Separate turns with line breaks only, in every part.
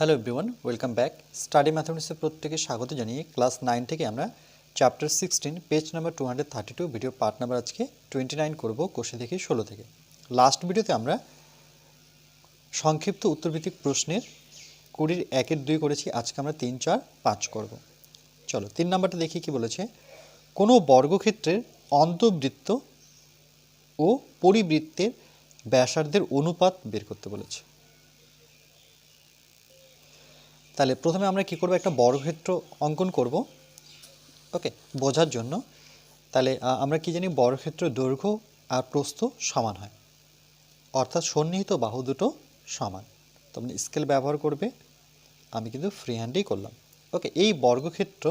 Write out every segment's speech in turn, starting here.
Hello everyone welcome back study ম্যাথমেটিক্সের প্রত্যেকে স্বাগত জানিয়ে ক্লাস নাইন থেকে আমরা chapter sixteen page number two hundred thirty two video part number আজকে টোয়েন্টি নাইন করব কোষে থেকে ষোলো থেকে। লাস্ট ভিডিওতে আমরা সংক্ষিপ্ত উত্তরভিত্তিক প্রশ্নের কুড়ির একের দুই করেছি, আজকে আমরা তিন, চার, পাঁচ করব। চলো, তিন নাম্বারটা দেখি কি বলেছে। কোনো বর্গক্ষেত্রের অন্তবৃত্ত ও পরিবৃত্তের ব্যাসার্ধের অনুপাত বের করতে বলেছে। তাহলে প্রথমে আমরা কি করব? একটা বর্গক্ষেত্র অঙ্কন করব। ওকে, বোঝার জন্য। তাহলে আমরা কি জানি বর্গক্ষেত্র দৈর্ঘ্য আর প্রস্থ সমান হয়। অর্থাৎ সন্নিহিত বাহু দুটো সমান। তোমরা স্কেল ব্যবহার করবে। আমি কিন্তু ফ্রি হ্যান্ডেই করলাম। ওকে, এই বর্গক্ষেত্র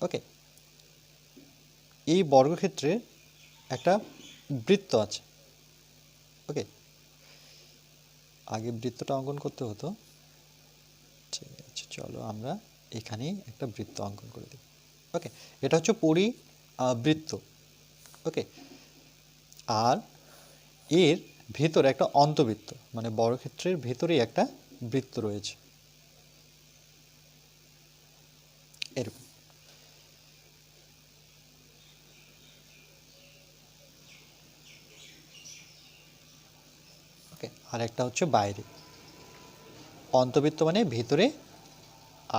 ওকে, এই বর্গক্ষেত্রে একটা বৃত্ত আছে। ওকে আগে বৃত্তটা অঙ্কন করতে হতো। ঠিক আছে, চলো আমরা এখানেই একটা বৃত্ত অঙ্কন করে দিই। ওকে এটা হচ্ছে পরি বৃত্ত। ওকে আর এর ভেতরে একটা অন্তবৃত্ত মানে বর্গক্ষেত্রের ভেতরেই একটা বৃত্ত রয়েছে। এরকম ওকে আর একটা হচ্ছে বাইরে। অন্তবৃত্ত মানে ভেতরে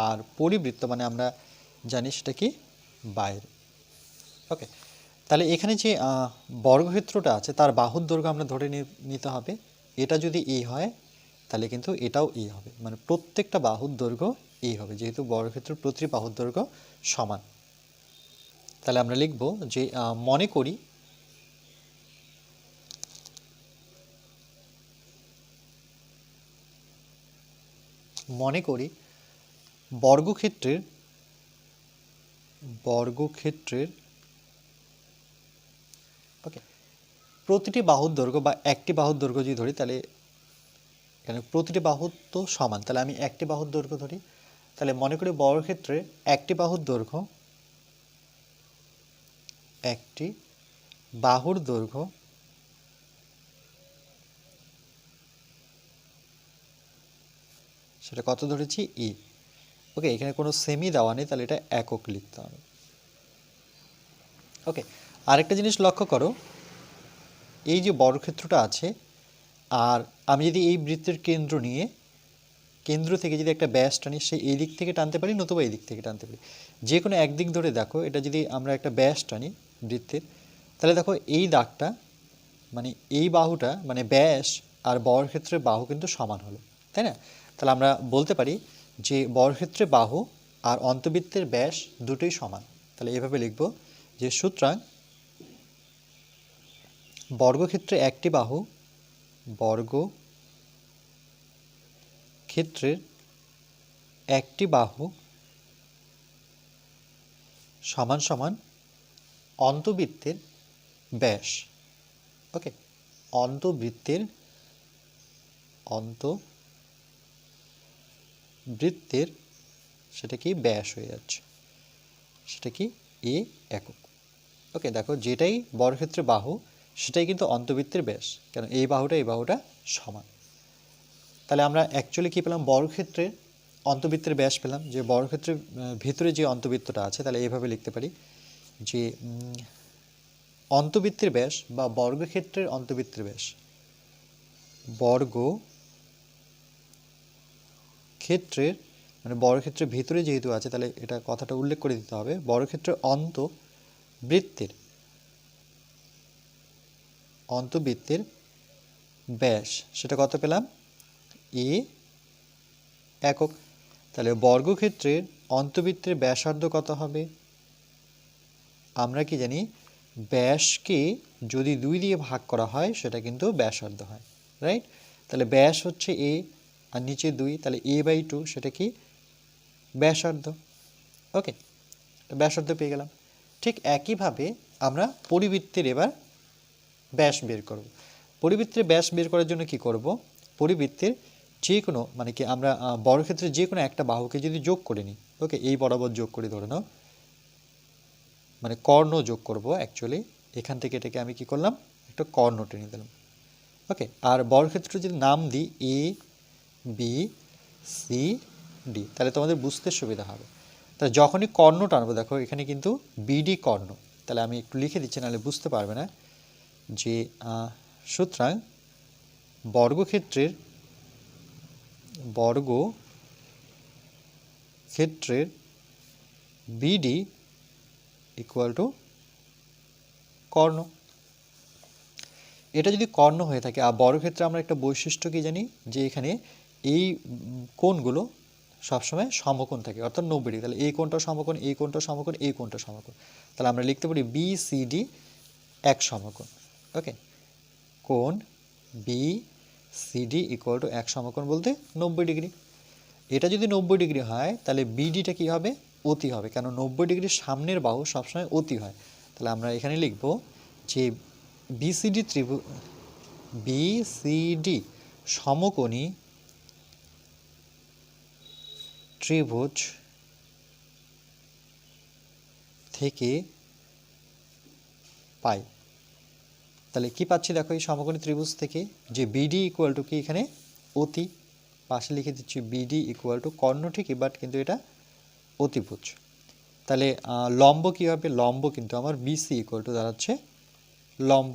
আর পরিবৃত্ত মানে আমরা জানি সেটা কি? বাইরে। ওকে তাহলে এখানে যে বর্গক্ষেত্রটা আছে, তার বাহুর দৈর্ঘ্য আমরা ধরে নিতে হবে। এটা যদি এ হয়, তাহলে কিন্তু এটাও এ হবে। মানে প্রত্যেকটা বাহুর দৈর্ঘ্য এ হবে, যেহেতু বর্গক্ষেত্র প্রতিটি বাহুর দৈর্ঘ্য সমান। তাহলে আমরা লিখব যে মনে করি মনে করি, বর্গক্ষেত্রের বর্গক্ষেত্রের ওকে প্রতিটি বাহুর দৈর্ঘ্য বা একটি বাহুর দৈর্ঘ্য যদি ধরি, তাহলে এখানে প্রতিটি বাহুর তো সমান, তাহলে আমি একটি বাহুর দৈর্ঘ্য ধরি, তাহলে মনে করি বর্গক্ষেত্রে একটি বাহুর দৈর্ঘ্য, একটি বাহুর দৈর্ঘ্য সেটা কত ধরেছি? ই ওকে এখানে কোনো সেমি দেওয়া নেই, তাহলে এটা একক লিখতে হবে। ওকে আরেকটা জিনিস লক্ষ্য করো। এই যে বর্গক্ষেত্রটা আছে, আর আমি যদি এই বৃত্তের কেন্দ্র নিয়ে, কেন্দ্র থেকে যদি একটা ব্যাস টানি সে এই দিক থেকে টানতে পারি, নতুবা এই দিক থেকে টানতে পারি। যে কোনো একদিক ধরে দেখো, এটা যদি আমরা একটা ব্যাস টানি বৃত্তের, তাহলে দেখো এই দাগটা মানে এই বাহুটা মানে ব্যাস আর বর্গক্ষেত্রের বাহু কিন্তু সমান হলো, তাই না? তাহলে আমরা বলতে পারি যে বর্গক্ষেত্রের বাহু আর অন্তবৃত্তের ব্যাস দুটোই সমান। তাহলে এভাবে লিখব যে সুতরাং বর্গক্ষেত্রে একটি বাহু বর্গ ক্ষেত্রের একটি বাহু সমান সমান অন্তবৃত্তের ব্যাস। ওকে? অন্তবৃত্তের অন্ত বৃত্তের সেটা কি ব্যাস হয়ে যাচ্ছে। সেটা কি এ একক। ওকে, দেখো যেটাই বর্গক্ষেত্রে বাহু, সেটাই কিন্তু অন্তবৃত্তের ব্যাস, কেন এই বাহুটা এই বাহুটা সমান। তাহলে আমরা অ্যাকচুয়ালি কী পেলাম? বর্গক্ষেত্রে অন্তবৃত্তের ব্যাস পেলাম। যে বর্গক্ষেত্রের ভিতরে যে অন্তবৃত্তটা আছে, তাহলে এইভাবে লিখতে পারি যে অন্তবৃত্তের ব্যাস বা বর্গক্ষেত্রের অন্তবৃত্তের ব্যাস, বর্গ ক্ষেত্রের মানে বর্গক্ষেত্রের ভেতরে যেহেতু আছে, তাহলে এটা কথাটা উল্লেখ করে দিতে হবে। বর্গক্ষেত্রের অন্ত বৃত্তের অন্তবৃত্তের ব্যাস, সেটা কত পেলাম? এ একক। তাহলে বর্গক্ষেত্রের অন্তবৃত্তের ব্যাসার্ধ কত হবে? আমরা কি জানি, ব্যাসকে যদি দুই দিয়ে ভাগ করা হয়, সেটা কিন্তু ব্যাসার্ধ হয় রাইট তাহলে ব্যাস হচ্ছে এ আর নিচে দুই, তাহলে এ বাই টু সেটা কি? ব্যাসার্ধ। ওকে ব্যাসার্ধ পেয়ে গেলাম। ঠিক একইভাবে আমরা পরিবৃত্তের এবার ব্যাস বের করব। পরিবৃত্তের ব্যাস বের করার জন্য কি করব? পরিবৃত্তের যে কোনো মানে কি আমরা বর্গক্ষেত্রে যে কোনো একটা বাহুকে যদি যোগ করে নিই, ওকে এই বরাবর যোগ করে ধরে নাও। মানে কর্ণ যোগ করব অ্যাকচুয়ালি এখান থেকে এটাকে আমি কি করলাম? একটা কর্ণ টেনে দিলাম। ওকে আর বর্গক্ষেত্র যদি নাম দিই এ বি সি ডি তাহলে তোমাদের বুঝতে সুবিধা হবে। তাহলে যখনই কর্ণ টানবো, দেখো এখানে কিন্তু বিডি কর্ণ। তাহলে আমি একটু লিখে দিচ্ছি, নাহলে বুঝতে পারবে না যে সুতরাং বর্গক্ষেত্রের বর্গ ক্ষেত্রের বিডি ইকুয়াল টু কর্ণ। এটা যদি কর্ণ হয়ে থাকে, আর বর্গক্ষেত্রে আমরা একটা বৈশিষ্ট্য কি জানি? যে এখানে এই কোণগুলো সবসময় সমকোণ থাকে, অর্থাৎ নব্বই ডিগ্রি। তাহলে এই কোণটা সমকোণ, এই কোণটা সমকোণ, এই কোণটা সমকোণ। তাহলে আমরা লিখতে পারি বি সি ডি এক সমকোণ। ওকে কোণ B C D equal to এক সমকোণ বলতে নব্বই ডিগ্রি। এটা যদি নব্বই ডিগ্রি হয়, তাহলে বিডিটা কি হবে? অতি হবে। কেন? নব্বই ডিগ্রির সামনের বাহু সবসময় অতি হয়। তাহলে আমরা এখানে লিখব যে বিসিডি ত্রিভু বিসিডি সমকোণী ত্রিভুজ থেকে পাই। তাহলে কি পাচ্ছি দেখো এই সমকোণী ত্রিভুজ থেকে? যে বিডি ইকুয়াল টু কি এখানে? অতি। পাশে লিখে দিচ্ছি বিডি ইকুয়াল টু কর্ণ ঠিকই বাট কিন্তু এটা অতিভুজ। তাহলে লম্ব কী হবে? লম্ব কিন্তু আমার বিসি ইকুয়াল টু দাঁড়াচ্ছে লম্ব।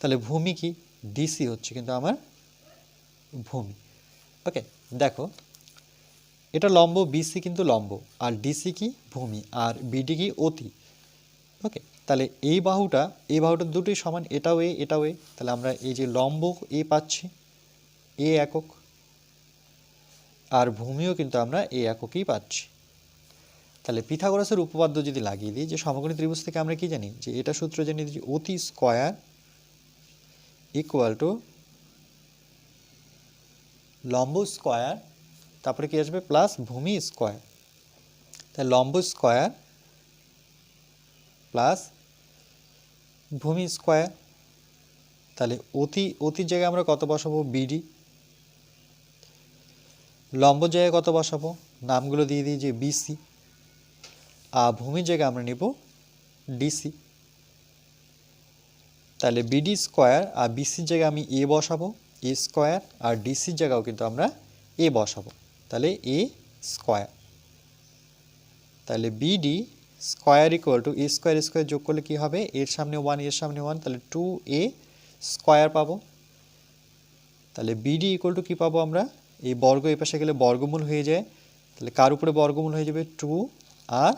তাহলে ভূমি কি? ডিসি হচ্ছে কিন্তু আমার ভূমি। ওকে দেখো এটা লম্ব বিসি কিন্তু লম্ব, আর ডিসি কি ভূমি, আর বিডি কি অতি। ওকে তাহলে এই বাহুটা এই বাহুটা দুটোই সমান, এটাও এ এটাও এ। তাহলে আমরা এই যে লম্ব এ পাচ্ছি, এ একক, আর ভূমিও কিন্তু আমরা এ এককই পাচ্ছি। তাহলে পিথাগোরাসের উপপাদ্য যদি লাগিয়ে দিই, যে সমকোণী ত্রিভুজ থেকে আমরা কি জানি? যে এটা সূত্র জানি যে অতি স্কয়ার ইকুয়াল টু লম্ব স্কয়ার তারপরে কি আসবে? প্লাস ভূমি স্কয়ার তাহলে লম্ব স্কয়ার প্লাস ভূমি স্কয়ার তাহলে অতি অতির জায়গায় আমরা কত বসাবো? বিডি লম্ব জায়গায় কত বসাবো? নামগুলো দিয়ে দিই যে বিসি আর ভূমির জায়গায় আমরা নেব ডিসি তাহলে বিডি স্কোয়ার আর বিসির জায়গায় আমি এ বসাবো এ স্কোয়ার আর ডিসির জায়গাও কিন্তু আমরা এ বসাবো। তাহলে এ স্কোয়ার তাহলে BD square equal to A square square যোগ করলে কী হবে? এর সামনে ওয়ানের সামনে ওয়ান তাহলে টু এ স্কোয়ার পাবো। তাহলে বিডি ইকুয়াল টু কী পাবো আমরা? এই বর্গ এ পাশে গেলে বর্গমূল হয়ে যায়। তাহলে কার উপরে বর্গমূল হয়ে যাবে? টু আর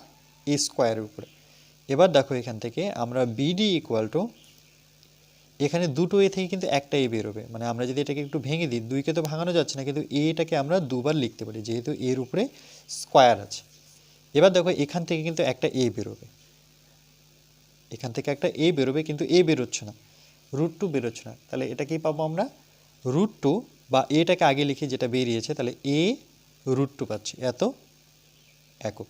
এ স্কোয়ারের উপরে। এবার দেখো এখান থেকে আমরা বিডি ইকুয়াল টু এখানে দুটো এ থেকে কিন্তু একটা এ বেরোবে। মানে আমরা যদি এটাকে একটু ভেঙে দিই, দুইকে তো ভাঙানো যাচ্ছে না, কিন্তু এটাকে আমরা দুবার লিখতে পারি, যেহেতু এর উপরে স্কোয়ার আছে। এবার দেখো, এখান থেকে কিন্তু একটা এ বেরোবে। এখান থেকে একটা এ বেরোবে, কিন্তু এ বেরোচ্ছে না। রুট টু বেরোচ্ছে না। তাহলে এটা কি পাবো আমরা রুট টু বা এটাকে আগে লিখে যেটা বেরিয়েছে, তাহলে এ রুট টু পাচ্ছি। এত একক।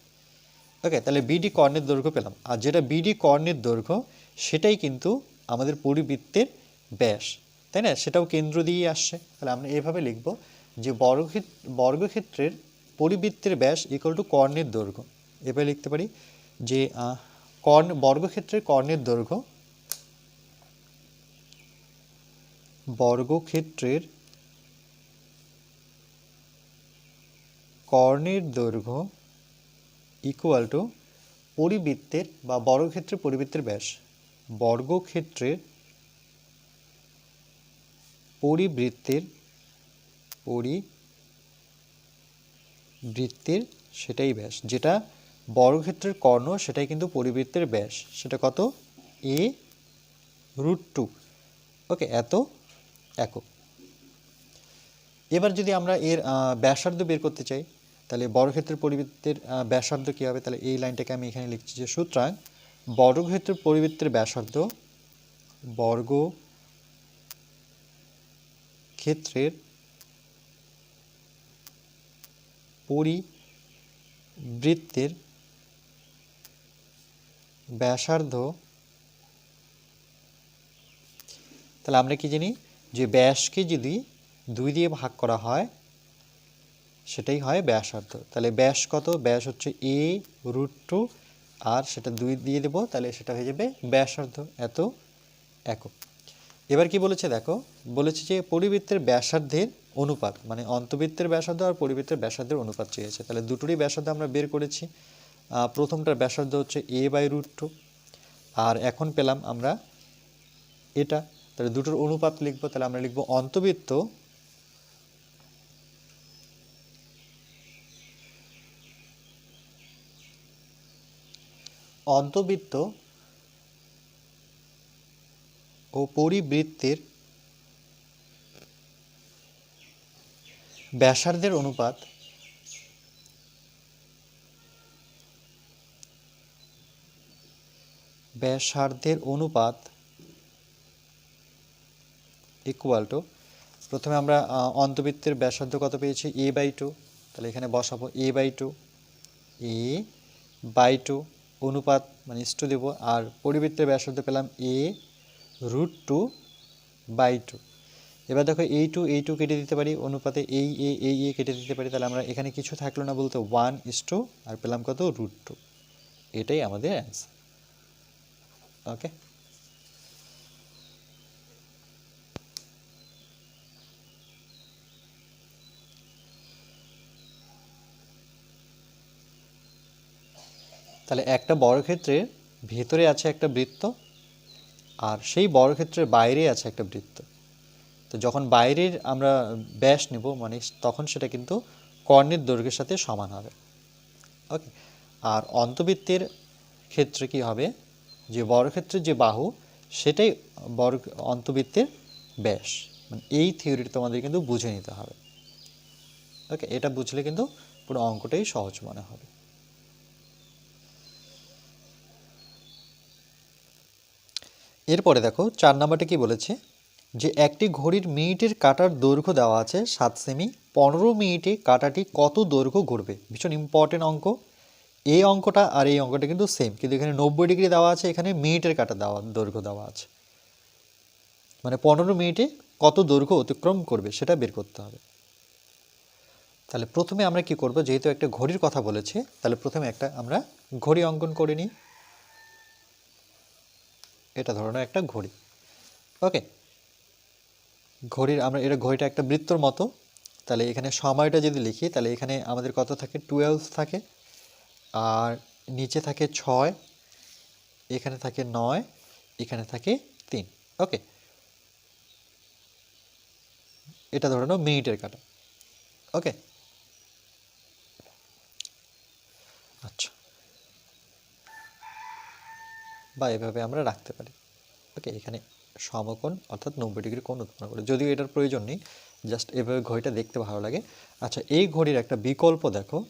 ওকে, তাহলে বিডি কর্ণের দৈর্ঘ্য পেলাম। আর যেটা বিডি কর্ণের দৈর্ঘ্য, সেটাই কিন্তু আমাদের পরিবৃত্তের ব্যাস, তাই না? সেটাও কেন্দ্র দিয়ে আসছে। তাহলে আমরা এভাবে লিখব যে বর্গক্ষেত্র বর্গক্ষেত্রের পরিবৃত্তের ব্যাস ইকুয়াল টু কর্ণের দৈর্ঘ্য। এভাবে লিখতে পারি যে কর্ণ, বর্গক্ষেত্রের কর্ণের দৈর্ঘ্য বর্গক্ষেত্রের কর্ণের দৈর্ঘ্য ইকুয়াল টু পরিবৃত্তের বা বর্গক্ষেত্রের পরিবৃত্তের ব্যাস। বর্গক্ষেত্রের পরিবৃত্তের পরিবৃত্তের সেটাই ব্যাস। যেটা বর্গক্ষেত্রের কর্ণ, সেটাই কিন্তু পরিবৃত্তের ব্যাস। সেটা কত? এ রুট টু ওকে এত একক। এবার যদি আমরা এর ব্যাসার্ধ বের করতে চাই, তাহলে বর্গক্ষেত্রের পরিবৃত্তের ব্যাসার্ধ কী হবে? তাহলে এই লাইনটাকে আমি এখানে লিখছি যে সুতরাং বর্গক্ষেত্রের পরিবৃত্তের ব্যাসার্ধ বর্গ ক্ষেত্রের পরিবৃত্তের ব্যাসার্ধ, তাহলে আমরা কি জানি? যে ব্যাসকে যদি দুই দিয়ে ভাগ করা হয়, সেটাই হয় ব্যাসার্ধ। তাহলে ব্যাস কত? ব্যাস হচ্ছে এ রুট টু আর সেটা দুই দিয়ে দেবো, তাহলে সেটা হয়ে যাবে ব্যাসার্ধ এত একক। এবার কি বলেছে দেখো? বলেছে যে পরিবৃত্তের ব্যাসার্ধের অনুপাত মানে অন্তবৃত্তের ব্যাসার্ধ আর পরিবৃত্তের ব্যাসার্ধের অনুপাত চেয়েছে। তাহলে দুটোরই ব্যাসার্ধ আমরা বের করেছি। প্রথমটার ব্যাসার্ধ হচ্ছে এ বাই রুট টু আর এখন পেলাম আমরা এটা। তাহলে দুটোর অনুপাত লিখব, তাহলে আমরা লিখব অন্তবৃত্ত অন্তবৃত্ত ও পরিবৃত্তের ব্যাসার্ধের অনুপাত ব্যাসার্ধের অনুপাত ইকুয়াল টু প্রথমে আমরা অন্তবৃত্তের ব্যাসার্ধ কত পেয়েছি? এ বাই টু তাহলে এখানে বসাবো A by two A by two অনুপাত মানে ইস্টু দেব, আর পরিবৃত্তের ব্যাসার্ধ পেলাম A root two by two এবার দেখো এই টু এই টু কেটে দিতে পারি, অনুপাতে এই এ এই এ কেটে দিতে পারি, তাহলে আমরা এখানে কিছু থাকল না বলতে ওয়ান ইস আর পেলাম কত? রুট টু এটাই আমাদের অ্যান্সার ওকে তাহলে একটা বর্গক্ষেত্রের ভেতরে আছে একটা বৃত্ত আর সেই বর্গক্ষেত্রের বাইরে আছে একটা বৃত্ত। তো যখন বাইরের আমরা ব্যাস নেব মানে তখন সেটা কিন্তু কর্ণের দৈর্ঘ্যের সাথে সমান হবে। ওকে? আর অন্তবৃত্তের ক্ষেত্রে কি হবে? যে বর্গক্ষেত্রের যে বাহু, সেটাই বর্গ, অন্তবৃত্তের ব্যাস। মানে এই থিওরিটা তোমাদের কিন্তু বুঝে নিতে হবে। ওকে? এটা বুঝলে কিন্তু পুরো অঙ্কটাই সহজ মনে হবে। এরপরে দেখো, চার নাম্বারটা কি বলেছে? যে একটি ঘড়ির মিনিটের কাটার দৈর্ঘ্য দেওয়া আছে সাত সেমি, পনেরো মিনিটে কাটাটি কত দৈর্ঘ্য ঘুরবে? ভীষণ ইম্পর্টেন্ট অঙ্ক। এই অঙ্কটা আর এই অঙ্কটা কিন্তু সেম কিন্তু এখানে নব্বই ডিগ্রি দেওয়া আছে, এখানে মিনিটের কাটা দেওয়া, দৈর্ঘ্য দেওয়া আছে। মানে পনেরো মিনিটে কত দৈর্ঘ্য অতিক্রম করবে সেটা বের করতে হবে। তাহলে প্রথমে আমরা কি করব? যেহেতু একটা ঘড়ির কথা বলেছে, তাহলে প্রথমে একটা আমরা ঘড়ি অঙ্কন করে নিই। এটা ধরনের একটা ঘড়ি। ওকে? ঘড়ির আমরা, এটা ঘড়িটা একটা বৃত্তর মতো। তাহলে এখানে সময়টা যদি লিখি, তাহলে এখানে আমাদের কত থাকে? টুয়েলভ থাকে। আর নিচে থাকে ছয়, এখানে থাকে নয়, এখানে থাকে তিন। ওকে? এটা ধরে নাও মিনিটের কাটা। ওকে? আচ্ছা। বা এভাবে আমরা রাখতে পারি। ওকে এখানে সমকোণ অর্থাৎ নব্বই ডিগ্রি কোণ উৎপন্ন করে। যদিও এটার প্রয়োজন নেই জাস্ট এভাবে ঘড়িটা দেখতে ভালো লাগে। আচ্ছা এই ঘড়ির একটা বিকল্প দেখো।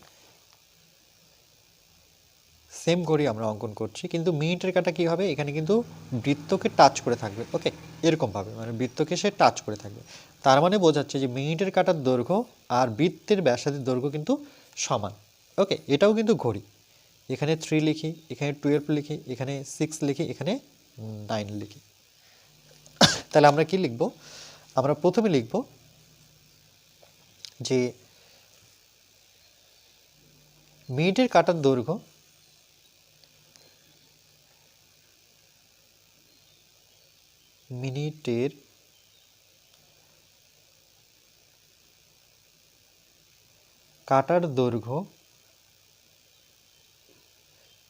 সেম ঘড়ি আমরা অঙ্কন করছি, কিন্তু মিনিটের কাটা কী হবে? এখানে কিন্তু বৃত্তকে টাচ করে থাকবে। ওকে এরকমভাবে মানে বৃত্তকে সে টাচ করে থাকবে। তার মানে বোঝাচ্ছে যে মিনিটের কাটার দৈর্ঘ্য আর বৃত্তের ব্যাসার্ধের দৈর্ঘ্য কিন্তু সমান। ওকে এটাও কিন্তু ঘড়ি। এখানে থ্রি লিখি, এখানে টুয়েলভ লিখি, এখানে সিক্স লিখি, এখানে নাইন লিখি। তাহলে আমরা কি লিখব? আমরা প্রথমে লিখব যে মিনিটের কাটার দৈর্ঘ্য মিনিটের কাটার দৈর্ঘ্য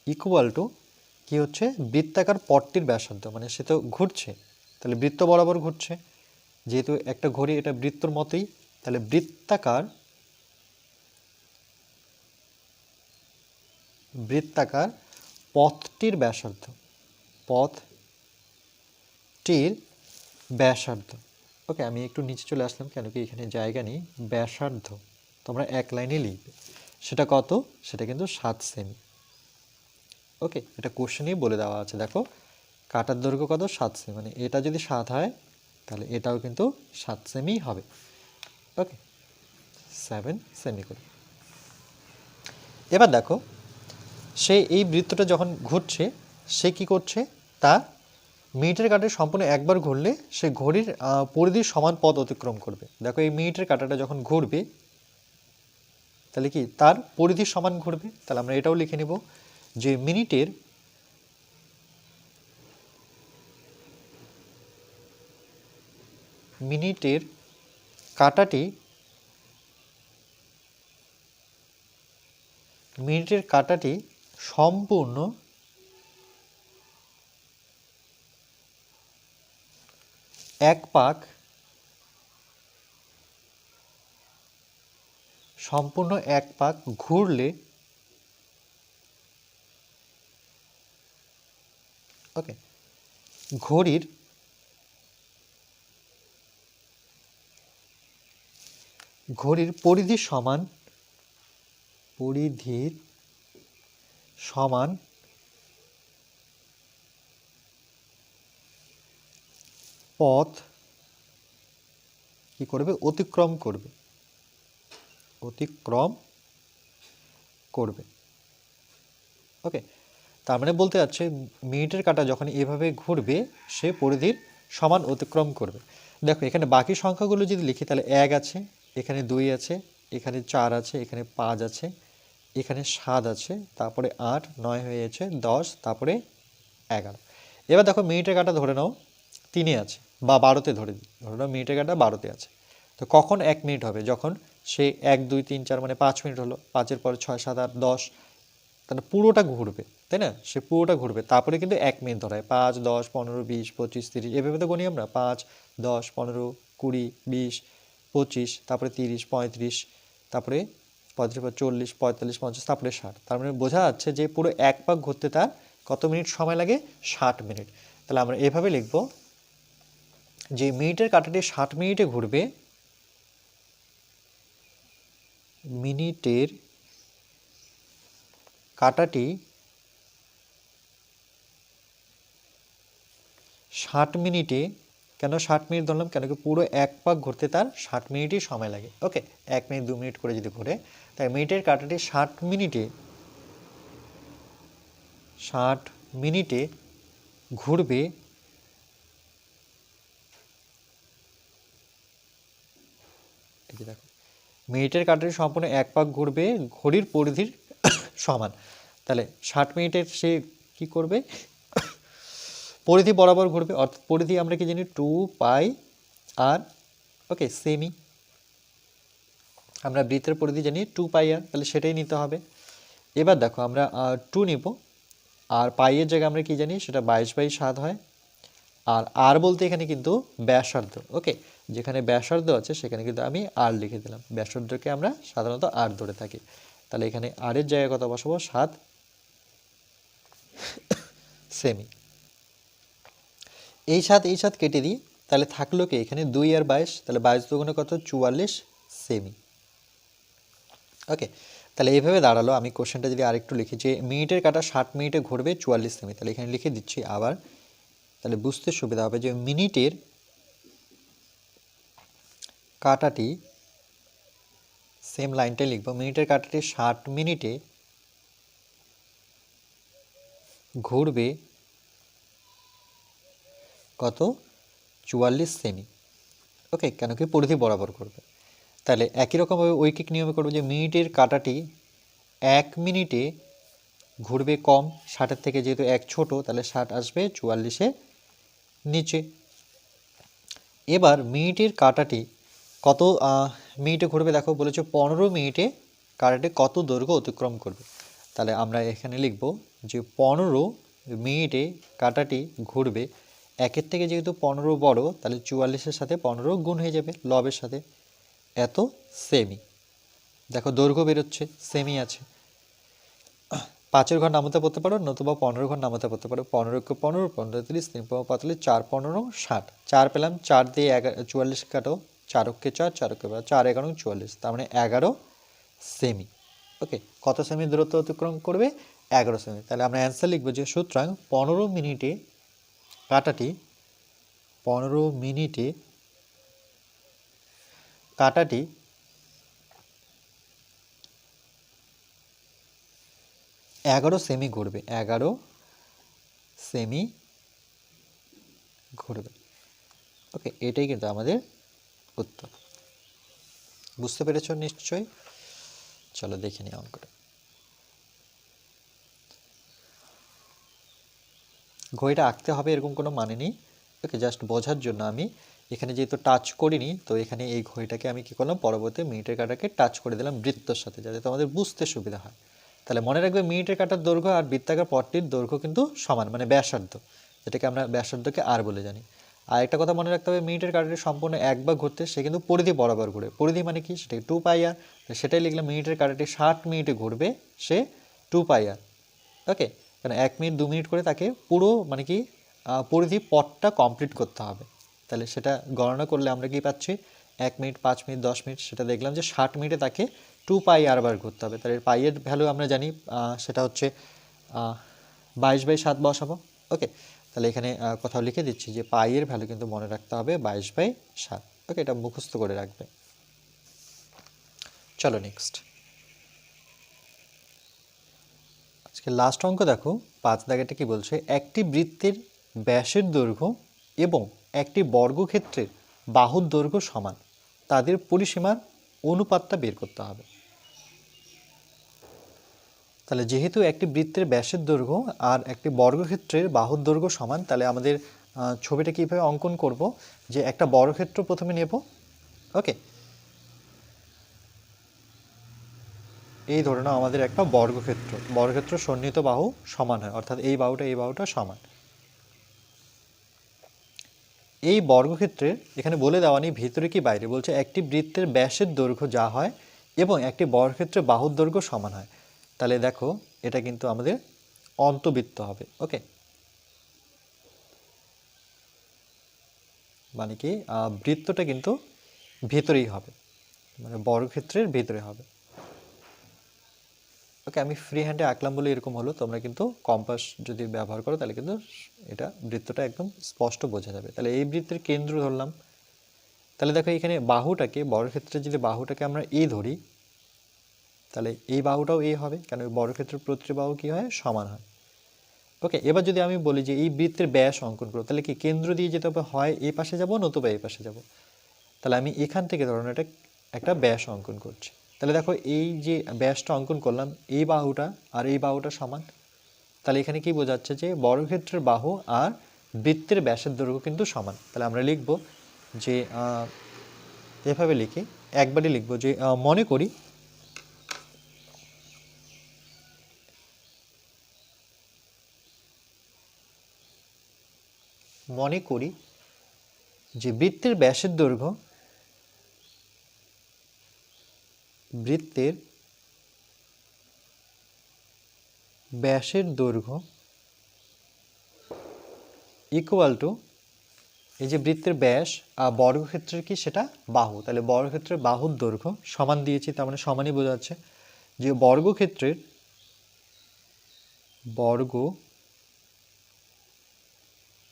ইকুয়াল টু কি হচ্ছে? বৃত্তাকার পটটির ব্যাসার্ধ মানে সে তো ঘুরছে। তাহলে বৃত্ত বরাবর ঘুরছে। যেহেতু একটা ঘড়ি এটা বৃত্তর মতোই, তাহলে বৃত্তাকার বৃত্তাকার পথটির ব্যাসার্ধ পথটির ব্যাসার্ধ। ওকে, আমি একটু নিচে চলে আসলাম কেন কি এখানে জায়গা নেই। ব্যাসার্ধ, তোমরা এক লাইনে লিখবে। সেটা কত? সেটা কিন্তু সাত সেমি। ওকে এটা কোশ্চেনেই বলে দেওয়া আছে, দেখো। কাটার দৈর্ঘ্য কত? সাত সেমি মানে এটা যদি সাত হয়, তাহলে এটাও কিন্তু সাত সেমি হবে। ওকে সেভেন সেমি করে। এবার দেখো, সে এই বৃত্তটা যখন ঘুরছে, সে কি করছে? তার মিনিটের কাঁটে সম্পূর্ণ একবার ঘুরলে সে ঘড়ির পরিধির সমান পথ অতিক্রম করবে। দেখো, এই মিনিটের কাঁটাটা যখন ঘুরবে, তাহলে কি? তার পরিধির সমান ঘুরবে। তাহলে আমরা এটাও লিখে নেব। যে মিনিটের মিনিটের কাটাটি মিনিটের কাটাটি সম্পূর্ণ এক পাক সম্পূর্ণ এক পাক ঘুরলে ওকে ঘড়ির ঘড়ির পরিধি সমান, পরিধির সমান পথ কি করবে? অতিক্রম করবে। অতিক্রম করবে। ওকে তার মানে বলতে যাচ্ছে, মিনিটের কাটা যখন এভাবে ঘুরবে, সে পরিধির সমান অতিক্রম করবে। দেখো, এখানে বাকি সংখ্যাগুলো যদি লিখি, তাহলে এক আছে, এখানে দুই আছে, এখানে চার আছে, এখানে পাঁচ আছে, এখানে সাত আছে, তারপরে আট, নয় হয়ে গেছে দশ, তারপরে এগারো। এবার দেখো, মিনিটের কাটা ধরে নাও, তিনে আছে, বা বারোতে ধরে ধরে নাও, মিনিটের কাটা বারোতে আছে। তো কখন এক মিনিট হবে? যখন সে এক, দুই, তিন, চার মানে পাঁচ মিনিট হলো, পাঁচের পরে ছয়, সাত, আট, দশ তাহলে পুরোটা ঘুরবে, তাই না? সে পুরোটা ঘুরবে। তারপরে কিন্তু এক মিনিট ধরায়, পাঁচ, দশ, পনেরো, বিশ, পঁচিশ, তিরিশ, এভাবে তো গণি আমরা, পাঁচ, দশ, পনেরো, কুড়ি, বিশ, পঁচিশ, তারপরে তিরিশ, পঁয়ত্রিশ, তারপরে পঁয়ত্রিশ পর চল্লিশ, পঁয়তাল্লিশ, পঞ্চাশ, তারপরে ষাট। তার মানে বোঝা যাচ্ছে যে পুরো এক পাক ঘুরতে তার কত মিনিট সময় লাগে? ষাট মিনিট। তাহলে আমরা এভাবে লিখব, যে মিনিটের কাঁটাটি ষাট মিনিটে ঘুরবে, মিনিটের কাঁটাটি ষাট মিনিটে, কেন ষাট মিনিট ধরলাম? কেন কি পুরো এক পাক ঘুরতে তার ষাট মিনিটই সময় লাগে। ওকে, এক মিনিট, দু মিনিট করে যদি ঘুরে তাই মিনিটের কাঁটাটি ষাট মিনিটে ষাট মিনিটে ঘুরবে মিনিটের কাঁটাটি সম্পূর্ণ এক পাক ঘুরবে, ঘড়ির পরিধির সমান। তাহলে ষাট মিনিটের সে কি করবে? পরিধি বরাবর ঘুরবে। অর্থাৎ পরিধি আমরা কি জানি? টু পাই আর, ওকে সেমি আমরা বৃত্তের পরিধি জানি টু পাই আর, তাহলে সেটাই নিতে হবে। এবার দেখো আমরা টু নিব। আর পাইয়ের জায়গায় আমরা কি জানি? সেটা বাইশ বাই সাত হয়। আর আর বলতে এখানে কিন্তু ব্যাসার্ধ, ওকে? যেখানে ব্যাসার্ধ আছে, সেখানে কিন্তু আমি আর লিখে দিলাম। ব্যাসার্ধকে আমরা সাধারণত আর ধরে থাকি। তাহলে এখানে আরের জায়গায় কত বসাবো? সাত। সেমি এই সাত এই সাত কেটে দিই, তাহলে থাকল কি? এখানে দুই আর বাইশ, তাহলে বাইশ দুগুণে কত? চুয়াল্লিশ সেমি ওকে তাহলে এইভাবে দাঁড়াল। আমি কোশ্চেনটা যদি আরেকটু লিখি, যে মিনিটের কাটা ষাট মিনিটে ঘুরবে চুয়াল্লিশ সেমি তাহলে এখানে লিখে দিচ্ছি আবার। তাহলে বুঝতে সুবিধা হবে যে মিনিটের কাটাটি সেম লাইনটাই লিখব। মিনিটের কাটাটি ষাট মিনিটে ঘুরবে কত? চুয়াল্লিশ সেমি। ওকে কেন কি পরিধি বরাবর করবে। তাহলে একই রকমভাবে ঐকিক নিয়মে করব যে মিনিটের কাটাটি এক মিনিটে ঘুরবে কম, ষাটের থেকে যেহেতু এক ছোট, তাহলে ষাট আসবে চুয়াল্লিশে নিচে। এবার মিনিটের কাটাটি কত মিনিটে ঘুরবে, দেখো বলেছে পনেরো মিনিটে কাটাটি কত দৈর্ঘ্য অতিক্রম করবে। তাহলে আমরা এখানে লিখব যে পনেরো মিনিটে কাটাটি ঘুরবে, একের থেকে যেহেতু পনেরো বড়, তাহলে চুয়াল্লিশের সাথে পনেরো গুণ হয়ে যাবে লবের সাথে। এত সেমি দেখো দৈর্ঘ্য বেরোচ্ছে সেমি আছে। পাঁচের ঘর নামাতে পড়তে পারো, নতুবা পনেরো ঘর নামাতে পড়তে পারো। পনেরোকে পনেরো পনেরো তিরিশ, তিন পনেরো পঁয়তাল্লিশ, চার পনেরো ষাট। চার পেলাম, চার দিয়ে এগারো, চুয়াল্লিশ কাটো চারককে চার চারকে চার, এগারো, চুয়াল্লিশ। তার মানে এগারো সেমি ওকে কত সেমি দূরত্ব অতিক্রম করবে? এগারো সেমি তাহলে আমরা অ্যান্সার লিখব যে সুতরাং পনেরো মিনিটে কাটাটি, পনেরো মিনিটে কাটাটি এগারো সেমি ঘুরবে। এগারো সেমি ঘুরবে। ওকে এটাই কিন্তু আমাদের উত্তর। বুঝতে পেরেছ নিশ্চয়ই? চলো দেখে নিই অঙ্কটা। ঘড়িটা আঁকতে হবে এরকম কোনো মানে নেই। ওকে জাস্ট বোঝার জন্য আমি এখানে যেহেতু টাচ করিনি, তো এখানে এই ঘড়িটাকে আমি কি করলাম? পরবর্তী মিনিটের কাটাকে টাচ করে দিলাম বৃত্তর সাথে, যাতে তোমাদের বুঝতে সুবিধা হয়। তাহলে মনে রাখবে মিনিটের কাটার দৈর্ঘ্য আর বৃত্তাকার পটটির দৈর্ঘ্য কিন্তু সমান মানে ব্যাসার্ধ, যেটাকে আমরা ব্যাসার্ধকে আর বলে জানি। আর একটা কথা মনে রাখতে হবে, মিনিটের কাটাটি সম্পূর্ণ একবার ঘুরতে, সে কিন্তু পরিধি বরাবর ঘুরে। পরিধি মানে কি? সেটাকে টু পাই আর সেটাই লিখলাম, মিনিটের কাটাটি ষাট মিনিটে ঘুরবে, সে টু পাই আর ওকে কারণ এক মিনিট, দু মিনিট করে তাকে পুরো মানে কি পরিধি পথটা কমপ্লিট করতে হবে। তাহলে সেটা গণনা করলে আমরা কি পাচ্ছি? এক মিনিট, পাঁচ মিনিট, দশ মিনিট, সেটা দেখলাম যে ষাট মিনিটে তাকে টু পাই আর বার ঘুরতে হবে। তাহলে পাইয়ের ভ্যালু আমরা জানি সেটা হচ্ছে বাইশ বাই সাত বসাবো। ওকে তাহলে এখানে কোথাও লিখে দিচ্ছি যে পাইয়ের ভ্যালু কিন্তু মনে রাখতে হবে বাইশ বাই সাত। ওকে এটা মুখস্থ করে রাখবে। চলো নেক্সট আজকে লাস্ট অঙ্ক দেখো, পাঁচ দাগেটা কি বলছে? একটি বৃত্তের ব্যাসের দৈর্ঘ্য এবং একটি বর্গক্ষেত্রের বাহুর দৈর্ঘ্য সমান। তাদের পরিসীমার অনুপাতটা বের করতে হবে। তাহলে যেহেতু একটি বৃত্তের ব্যাসের দৈর্ঘ্য আর একটি বর্গক্ষেত্রের বাহুর দৈর্ঘ্য সমান, তাহলে আমাদের ছবিটা কীভাবে অঙ্কন করব? যে একটা বর্গক্ষেত্র প্রথমে নেব। ওকে। এই ধরে নাও আমাদের একটা বর্গক্ষেত্র। বর্গক্ষেত্র সন্নিহিত বাহু সমান হয়, অর্থাৎ এই বাহুটা এই বাহুটা সমান। এই বর্গক্ষেত্রের, এখানে বলে দেওয়া নেই ভিতরে কি বাইরে, বলছে একটি বৃত্তের ব্যাসের দৈর্ঘ্য যা হয় এবং একটি বর্গক্ষেত্রের বাহুর দৈর্ঘ্য সমান হয়। তাহলে দেখো, এটা কিন্তু আমাদের অন্তবৃত্ত হবে ওকে মানে কি বৃত্তটা কিন্তু ভেতরেই হবে মানে বর্গক্ষেত্রের ভেতরে হবে। ওকে আমি ফ্রি হ্যান্ডে আঁকলাম বলে এরকম হলো, তোমরা কিন্তু কম্পাস যদি ব্যবহার করো, তাহলে কিন্তু এটা বৃত্তটা একদম স্পষ্ট বোঝা যাবে। তাহলে এই বৃত্তের কেন্দ্র ধরলাম। তাহলে দেখো এখানে বাহুটাকে বর্গক্ষেত্রে যদি বাহুটাকে আমরা এ ধরি তাহলে এই বাহুটাও এ হবে, কেন বর্গক্ষেত্রের প্রতিটি বাহু কী হয়? সমান হয়। ওকে, এবার যদি আমি বলি যে এই বৃত্তের ব্যাস অঙ্কন করো তাহলে কি কেন্দ্র দিয়ে যেতে হবে? হয় এই পাশে যাব নতুবা এই পাশে যাব। তাহলে আমি এখান থেকে ধরুন এটা একটা ব্যাস অঙ্কন করছি। তাহলে দেখো এই যে ব্যাসটা অঙ্কন করলাম, এই বাহুটা আর এই বাহুটা সমান। তাহলে এখানে কি বোঝাচ্ছে যে বর্গক্ষেত্রের বাহু আর বৃত্তের ব্যাসের দৈর্ঘ্য কিন্তু সমান। তাহলে আমরা লিখব যে এভাবে লিখি, একবারই লিখব যে মনে করি মনে করি যে বৃত্তের ব্যাসের দৈর্ঘ্য বৃত্তের ব্যাসের দৈর্ঘ্য ইকুয়াল টু এই যে বৃত্তের ব্যাস আর বর্গক্ষেত্রের কি সেটা বাহু। তাহলে বর্গক্ষেত্রের বাহুর দৈর্ঘ্য সমান দিয়েছি, তার মানে সমানই বোঝাচ্ছে যে বর্গক্ষেত্রের বর্গ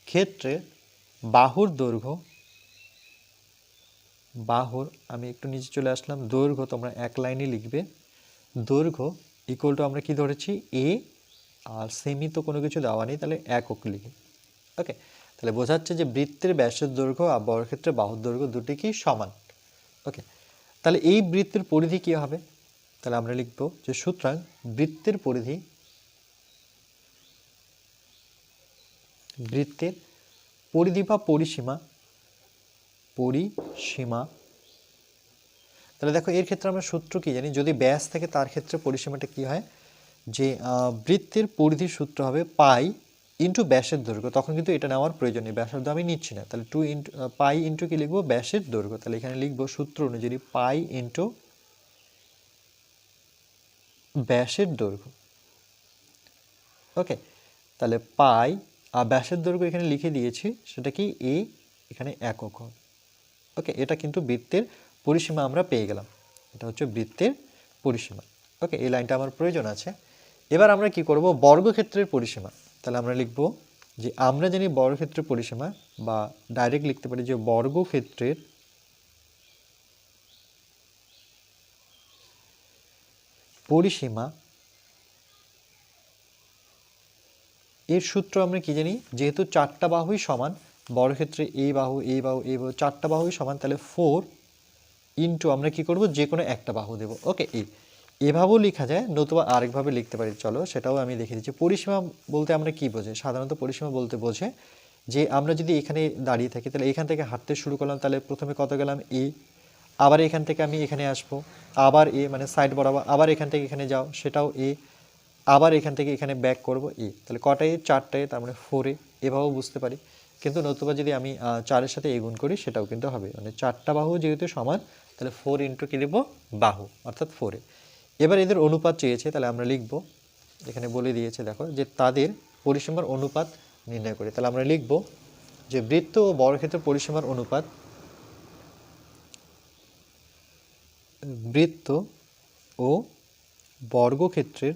ক্ষেত্রের বাহুর দৈর্ঘ্য, বাহুর, আমি একটু নিচে চলে আসলাম, দৈর্ঘ্য তোমরা এক লাইনে লিখবে। দৈর্ঘ্য ইকুয়াল টু আমরা কি ধরেছি? এ আর সেমি তো কোনো কিছু দেওয়া নেই, তাহলে একক লিখি। ওকে তাহলে বোঝাচ্ছে যে বৃত্তের ব্যাসের দৈর্ঘ্য আর বর্গক্ষেত্রে বাহুর দৈর্ঘ্য দুটি কি সমান। ওকে তাহলে এই বৃত্তের পরিধি কি হবে? তাহলে আমরা লিখব যে সুতরাং বৃত্তের পরিধি বৃত্তের পরিধি বা পরিসীমা পরিসীমা। তাহলে দেখো এর ক্ষেত্রে আমরা সূত্র কি জানি? যদি ব্যাস থাকে তার ক্ষেত্রে পরিসীমাটা কি হয়? যে বৃত্তের পরিধির সূত্র হবে পাই ইন্টু ব্যাসের দৈর্ঘ্য। তখন কিন্তু এটা নেওয়ার প্রয়োজন নেই। ব্যাসার্ধ আমি নিচ্ছি না। তাহলে টু ইন্টু পাই ইন্টু কি লিখব? ব্যাসের দৈর্ঘ্য। তাহলে এখানে লিখব সূত্র অনুযায়ী পাই ইন্টু ব্যাসের দৈর্ঘ্য। ওকে তাহলে পাই ব্যাসের দৈর্ঘ্য এখানে লিখে দিয়েছি, সেটা কি এ এখানে একক ওকে এটা কিন্তু বৃত্তের পরিসীমা আমরা পেয়ে গেলাম। এটা হচ্ছে বৃত্তের পরিসীমা। ওকে এই লাইনটা আমার প্রয়োজন আছে। এবার আমরা কি করব? বর্গক্ষেত্রের পরিসীমা। তাহলে আমরা লিখব যে আমরা জানি বর্গক্ষেত্রের পরিসীমা, বা ডাইরেক্ট লিখতে পারি যে বর্গক্ষেত্রের পরিসীমা এর সূত্র আমরা কি জানি? যেহেতু চারটা বাহুই সমান, বড় ক্ষেত্রে এই বাহু এই বাহু এই বাহু, চারটা বাহুই সমান, তাহলে ফোর ইন্টু আমরা কি করব? যে কোনো একটা বাহু দেব। ওকে এই এভাবেও লেখা যায়, নতুবা আরেকভাবে লিখতে পারি। চলো, সেটাও আমি দেখে দিচ্ছি। পরিসীমা বলতে আমরা কি বোঝে? সাধারণত পরিসীমা বলতে বোঝে যে আমরা যদি এখানে দাঁড়িয়ে থাকি, তাহলে এখান থেকে হাঁটতে শুরু করলাম, তাহলে প্রথমে কত গেলাম? এ। আবার এখান থেকে আমি এখানে আসব। আবার এ মানে সাইড বরাবর, আবার এখান থেকে এখানে যাও, সেটাও এ। আবার এখান থেকে এখানে ব্যাক করব এ তাহলে কটা এ চারটা এ তার মানে ফোরে এভাবেও বুঝতে পারি। কিন্তু নতুবা যদি আমি চারের সাথে এ গুণ করি, সেটাও কিন্তু হবে। মানে চারটা বাহু যেহেতু সমান, তাহলে ফোর ইন্টু কী দেবো বাহু, অর্থাৎ ফোরে এবার এদের অনুপাত চেয়েছে, তাহলে আমরা লিখব, এখানে বলে দিয়েছে, দেখো, যে তাদের পরিসীমার অনুপাত নির্ণয় করে। তাহলে আমরা লিখব যে বৃত্ত ও বর্গক্ষেত্রের পরিসীমার অনুপাত বৃত্ত ও বর্গক্ষেত্রের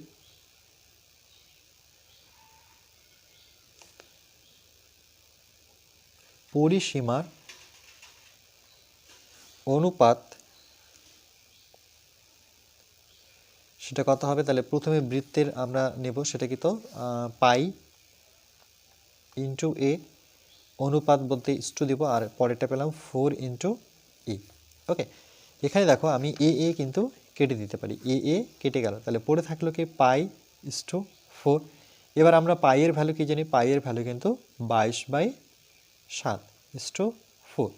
পরিসীমার অনুপাত, সেটা কত হবে? তাহলে প্রথমে বৃত্তের আমরা নেব, সেটা কি তো? পাই ইন্টু এ অনুপাত বলতে ইস্টু দিব, আর পরেরটা পেলাম ফোর ইন্টু ই ওকে এখানে দেখো আমি এ এ কিন্তু কেটে দিতে পারি। এ এ কেটে গেল, তাহলে পড়ে থাকল কি? পাই ইস্টু ফোর এবার আমরা পাইয়ের ভ্যালু কি জানি? পাইয়ের ভ্যালু কিন্তু বাইশ বাই সাত ইস টু ফোর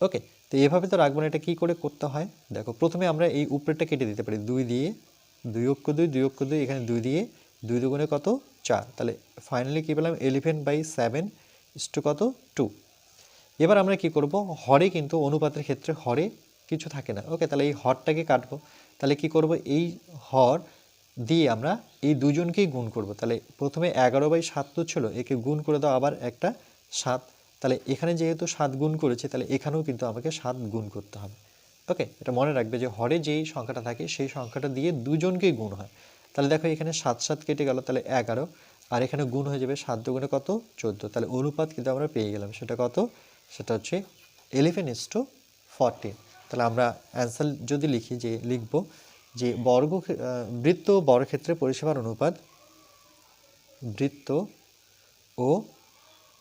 ওকে তো এভাবে তো রাখব না, এটা কী করে করতে হয়? দেখো, প্রথমে আমরা এই উপরেরটা কেটে দিতে পারি, দুই দিয়ে, দুই অক্ষ দুই দুই অক্ষ দুই, এখানে দুই দিয়ে, দুই দুগুণে কত? চার। তাহলে ফাইনালি কী পেলাম? Eleven by seven is two কত? টু এবার আমরা কি করব? হরে কিন্তু অনুপাতের ক্ষেত্রে হরে কিছু থাকে না। ওকে তাহলে এই হরটাকে কাটবো। তাহলে কি করব? এই হর দিয়ে আমরা এই দুজনকেই গুণ করব। তাহলে প্রথমে এগারো বাই সাত তো ছিল, একে গুণ করে দাও, আবার একটা সাত। তাহলে এখানে যেহেতু সাত গুণ করেছে, তাহলে এখানেও কিন্তু আমাকে সাত গুণ করতে হবে। ওকে এটা মনে রাখবে যে হরে যেই সংখ্যাটা থাকে, সেই সংখ্যাটা দিয়ে দুজনকেই গুণ হয়। তাহলে দেখো এখানে সাত সাত কেটে গেল, তাহলে এগারো। আর এখানে গুণ হয়ে যাবে সাত দুগুণে কত? চোদ্দ। তাহলে অনুপাত কিন্তু আমরা পেয়ে গেলাম। সেটা কত? সেটা হচ্ছে এলিভেন ইস টু ফরটিন তাহলে আমরা অ্যান্সার যদি লিখি যে, লিখব যে বর্গ বৃত্ত বর্গক্ষেত্রে পরিসীমার অনুপাত বৃত্ত ও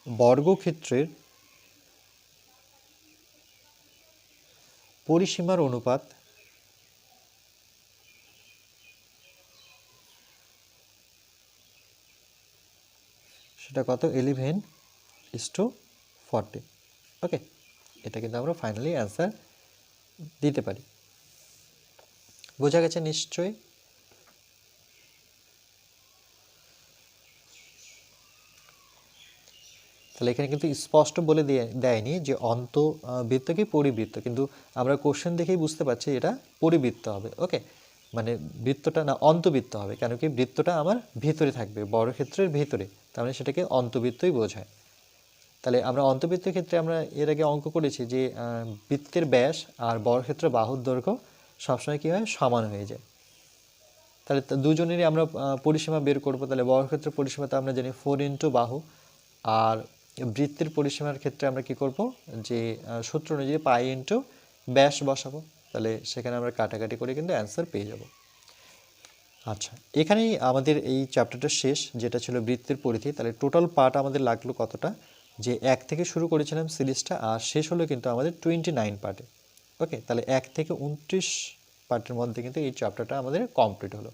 বর্গক্ষেত্রের পরিসীমার অনুপাত সেটা কত? Eleven is two forty okay এটা কিন্তু আমরা ফাইনালি অ্যান্সার দিতে পারি। বোঝা গেছে নিশ্চয়ই? তাহলে এখানে কিন্তু স্পষ্ট বলে দিয়ে দেয়নি যে অন্ত আহ, বৃত্ত কি পরিবৃত্ত। কিন্তু আমরা কোশ্চেন দেখেই বুঝতে পারছি এটা পরিবৃত্ত হবে। ওকে মানে বৃত্তটা না অন্তবৃত্ত হবে। কেন কি বৃত্তটা আমার ভিতরে থাকবে বর্গক্ষেত্রের ভিতরে। তার মানে সেটাকে অন্তবৃত্তই বোঝায়। তাহলে আমরা অন্তবৃত্তের ক্ষেত্রে আমরা এর আগে অঙ্ক করেছি যে বৃত্তের ব্যাস আর বর্গক্ষেত্র বাহুর দৈর্ঘ্য সবসময় কী হয়? সমান হয়ে যায়। তাহলে দুজনেরই আমরা পরিসীমা বের করব। তাহলে বর্গক্ষেত্র পরিসীমা তো আমরা জানি ফোর ইন্টু বাহু। আর বৃত্তের পরিসীমার ক্ষেত্রে আমরা কি করব? যে সূত্র অনুযায়ী পাই ইন্টু ব্যাস বসাবো। তাহলে সেখানে আমরা কাটাকাটি করে কিন্তু অ্যান্সার পেয়ে যাব। আচ্ছা এখানেই আমাদের এই চ্যাপ্টারটা শেষ, যেটা ছিল বৃত্তের পরিধি। তাহলে টোটাল পার্ট আমাদের লাগল কতটা? যে, এক থেকে শুরু করেছিলাম সিরিজটা, আর শেষ হলো কিন্তু আমাদের টোয়েন্টি নাইন পার্টে ওকে তাহলে এক থেকে উনত্রিশ পার্টের মধ্যে কিন্তু এই চ্যাপ্টারটা আমাদের কমপ্লিট হলো।